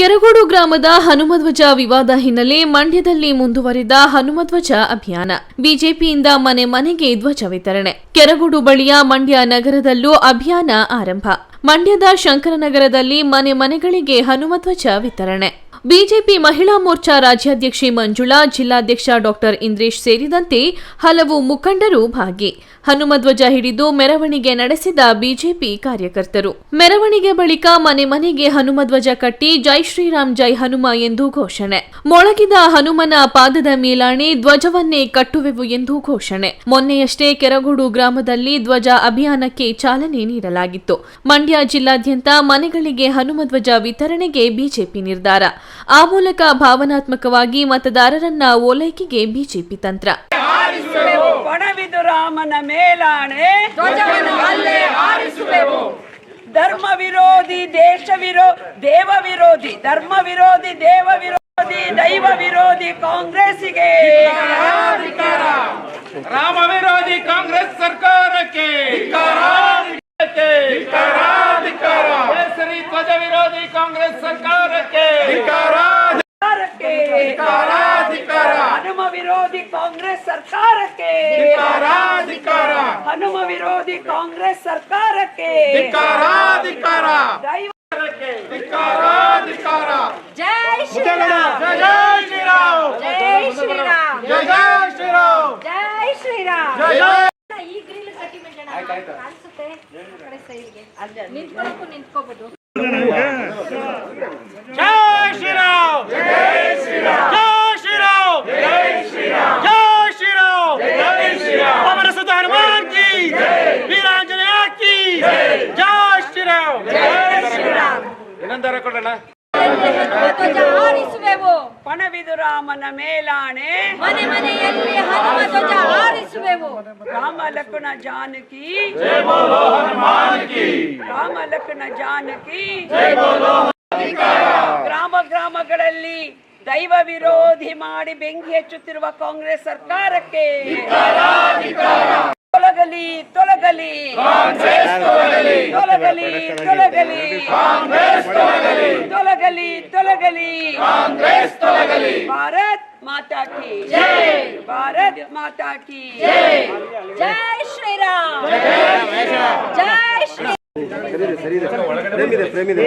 ಕೆರಗೋಡು ಗ್ರಾಮದ ಹನುಮಧ್ವಜ ವಿವಾದ ಹಿನ್ನೆಲೆ ಮಂಡ್ಯದಲ್ಲಿ ಮುಂದುವರಿದ ಹನುಮಧ್ವಜ ಅಭಿಯಾನ. ಬಿಜೆಪಿಯಿಂದ ಮನೆ ಮನೆಗೆ ಧ್ವಜ ವಿತರಣೆ. ಕೆರಗೋಡು ಬಳಿಯ ಮಂಡ್ಯ ನಗರದಲ್ಲೂ ಅಭಿಯಾನ ಆರಂಭ. ಮಂಡ್ಯದ ಶಂಕರನಗರದಲ್ಲಿ ಮನೆ ಮನೆಗಳಿಗೆ ಹನುಮಧ್ವಜ ವಿತರಣೆ. ಬಿಜೆಪಿ ಮಹಿಳಾ ಮೋರ್ಚಾ ರಾಜ್ಯಾಧ್ಯಕ್ಷೆ ಮಂಜುಳಾ, ಜಿಲ್ಲಾಧ್ಯಕ್ಷ ಡಾಕ್ಟರ್ ಇಂದ್ರೇಶ್ ಸೇರಿದಂತೆ ಹಲವು ಮುಖಂಡರು ಭಾಗಿ. ಹನುಮಧ್ವಜ ಹಿಡಿದು ಮೆರವಣಿಗೆ ನಡೆಸಿದ ಬಿಜೆಪಿ ಕಾರ್ಯಕರ್ತರು. ಮೆರವಣಿಗೆ ಬಳಿಕ ಮನೆ ಮನೆಗೆ ಹನುಮಧ್ವಜ ಕಟ್ಟಿ ಜೈ ಶ್ರೀರಾಮ್, ಜೈ ಹನುಮ ಎಂದು ಘೋಷಣೆ. ಮೊಳಗಿದ ಹನುಮನ ಪಾದದ ಮೇಲಾಣೆ ಧ್ವಜವನ್ನೇ ಕಟ್ಟುವೆವು ಎಂದು ಘೋಷಣೆ. ಮೊನ್ನೆಯಷ್ಟೇ ಕೆರಗೋಡು ಗ್ರಾಮದಲ್ಲಿ ಧ್ವಜ ಅಭಿಯಾನಕ್ಕೆ ಚಾಲನೆ ನೀಡಲಾಗಿತ್ತು. ಮಂಡ್ಯ ಜಿಲ್ಲಾದ್ಯಂತ ಮನೆಗಳಿಗೆ ಹನುಮಧ್ವಜ ವಿತರಣೆಗೆ ಬಿಜೆಪಿ ನಿರ್ಧಾರ. ಆ ಮೂಲಕ ಭಾವನಾತ್ಮಕವಾಗಿ ಮತದಾರರನ್ನ ಓಲೈಕೆಗೆ ಬಿಜೆಪಿ ತಂತ್ರ. ರಾಮನ ಮೇಲಾಣೆ. ಧರ್ಮ ವಿರೋಧಿ ದೇಶ ವಿರೋ ದೇವ ವಿರೋಧಿ ಧರ್ಮ ವಿರೋಧಿ ದೇವ ವಿರೋಧಿ ದೈವ ವಿರೋಧಿ ಕಾಂಗ್ರೆಸ್ಸಿಗೆ. ರಾಮ ವಿರೋಧಿ ಕಾಂಗ್ರೆಸ್ ಸರ್ಕಾರಕ್ಕೆ. ಕಾಂಗ್ರೆಸ್ ಸರ್ಕಾರಕ್ಕೆ. ಹನುಮ ವಿರೋಧಿ ಕಾಂಗ್ರೆಸ್ ಸರ್ಕಾರಕ್ಕೆ. ಹನುಮ ವಿರೋಧಿ ಕಾಂಗ್ರೆಸ್ ಸರ್ಕಾರಕ್ಕೆ. ಜೈ ಶ್ರೀರಾಮ್. ಜಯ ಶ್ರೀರಾಮ್. ಜೈ ಶ್ರೀರಾಮ್. ಜಯ ಶ್ರೀರಾಮ್. ಜೈ ಶ್ರೀರಾಮ್. ಈ ಗ್ರಿಲ್ ಕಟ್ಟಿ ಸೈಡ್ಗೆ. ನಿಂತ್ಕೊಳ್ಳೋಕ್ಕೂ ನಿಂತ್ಕೋಬಹುದು ಇನ್ನೊಂದರ ಕೊಡೋಣ. ಧ್ವಜ ಹಾರಿಸುವೆವು. ಪಣವಿದು ರಾಮನ ಮೇಲಾಣೆ. ಮನೆ ಮನೆಯಲ್ಲಿ ಹನುಮ ಧ್ವಜ ಹಾರಿಸುವೆವು. ರಾಮ ಲಕ್ಷ್ಮಣ ಜಾನಕಿ. ರಾಮ ಲಕ್ಷ್ಮಣ ಜಾನಕಿ. ಗ್ರಾಮ ಗ್ರಾಮಗಳಲ್ಲಿ ದೈವ ವಿರೋಧಿ ಮಾಡಿ ಬೆಂಕಿ ಹಚ್ಚುತ್ತಿರುವ ಕಾಂಗ್ರೆಸ್ ಸರ್ಕಾರಕ್ಕೆ. ತೊಲಗಲಿ ತೊಲಗಲಿ ತೊಲಗಲಿ ತೊಲಗಲಿ ತೊಲಗಲಿ ತೊಲಗಲಿ ಭಾರತ್ ಮಾತಾ ಕಿ ಭಾರತ್ ಮಾತಾ ಕಿ ಜೈ ಶ್ರೀರಾಮ್ ಜೈ ಶ್ರೀ ಬಿಡಿ